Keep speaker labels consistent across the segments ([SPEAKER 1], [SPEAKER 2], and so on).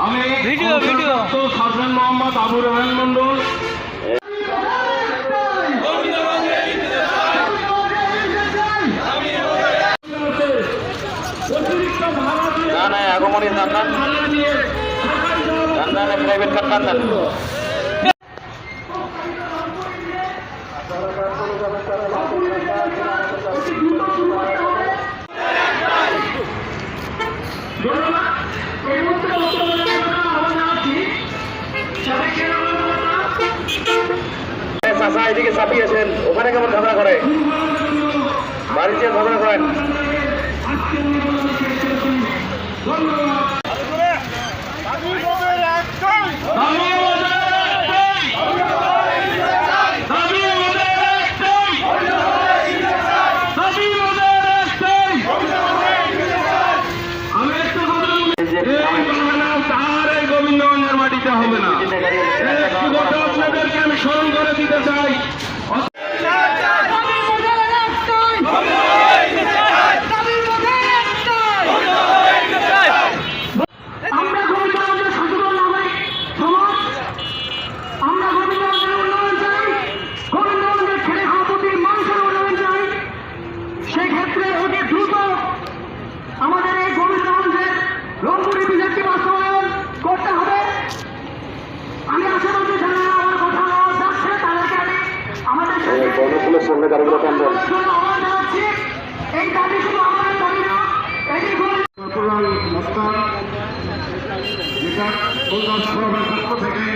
[SPEAKER 1] আমি video video. সাজমান Mohammad Abu Rahman Mondal না না আগমনী কান্দান কান্দান প্রাইভেট কার কান্দান চাষা এদিকে চাপিয়েছেন ওখানে কেমন ঝগড়া করে? বাড়িতে ঝগড়া করেন?
[SPEAKER 2] মস্তান যেটা কল্যাণ ফোরামের পক্ষ থেকে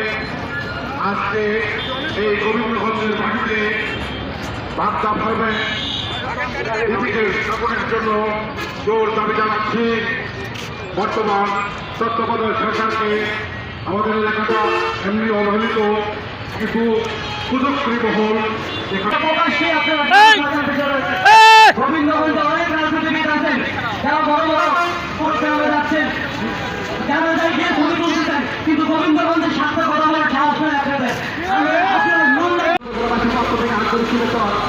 [SPEAKER 2] আজকে এই গোবিন্দগঞ্জের মাটিতে বার্তা পাবে এদিকে স্থাপনের জন্য জোর দাবি জানাচ্ছি বর্তমান তত্ত্বাবধায়ক সরকারকে আমাদের এলাকাটা এমনি অবহেলিত কিন্তু সুযোগকারী বহুল
[SPEAKER 3] প্রকাশ্যে আপনারা গোবিন্দগঞ্জে অনেক রাজনীতিবিদ আছেন। যারা বড় বড় পোস্টে যাচ্ছেন। যারা যাই গিয়ে ছবি তুলতেছেন কিন্তু গোবিন্দগঞ্জের সাথে কথা বলার সাহস নেই আপনাদের।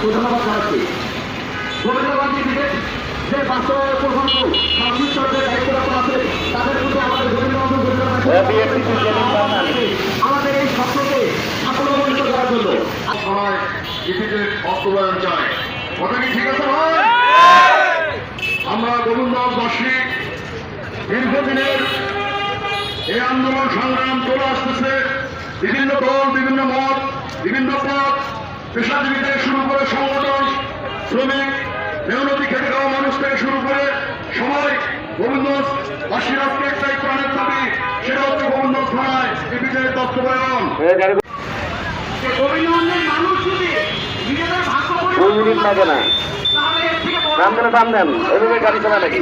[SPEAKER 3] ধন্যবাদ জানাচ্ছি। গোবিন্দগঞ্জের যে বাস্তবায়নের প্রকল্প সরকারের
[SPEAKER 2] সবাই ইপিতে বাস্তবায়ন চায়। কথা কি ঠিক আছে ভাই? আমরা গোবিন্দবাসী দীর্ঘদিনের এই আন্দোলন সংগ্রাম চলে আসতেছে। বিভিন্ন দল বিভিন্ন মত বিভিন্ন পথ পেশাজীবী থেকে শুরু করে সংগঠন শ্রমিক মেহনতি খেটে খাওয়া মানুষ থেকে শুরু করে সবাই গোবিন্দবাসীর আজকে একটাই প্রাণের দাবি সেটা হচ্ছে গোবিন্দ থানায় ইপিদের বাস্তবায়ন
[SPEAKER 1] এ গাড়ি
[SPEAKER 3] যে গোবিন্দগঞ্জের মানুষ যদি নিজেদের ভাগ্য
[SPEAKER 1] দুই মিনিট লাগে না। টান দেন টান দেন এভাবে গাড়ি চালা নাকি?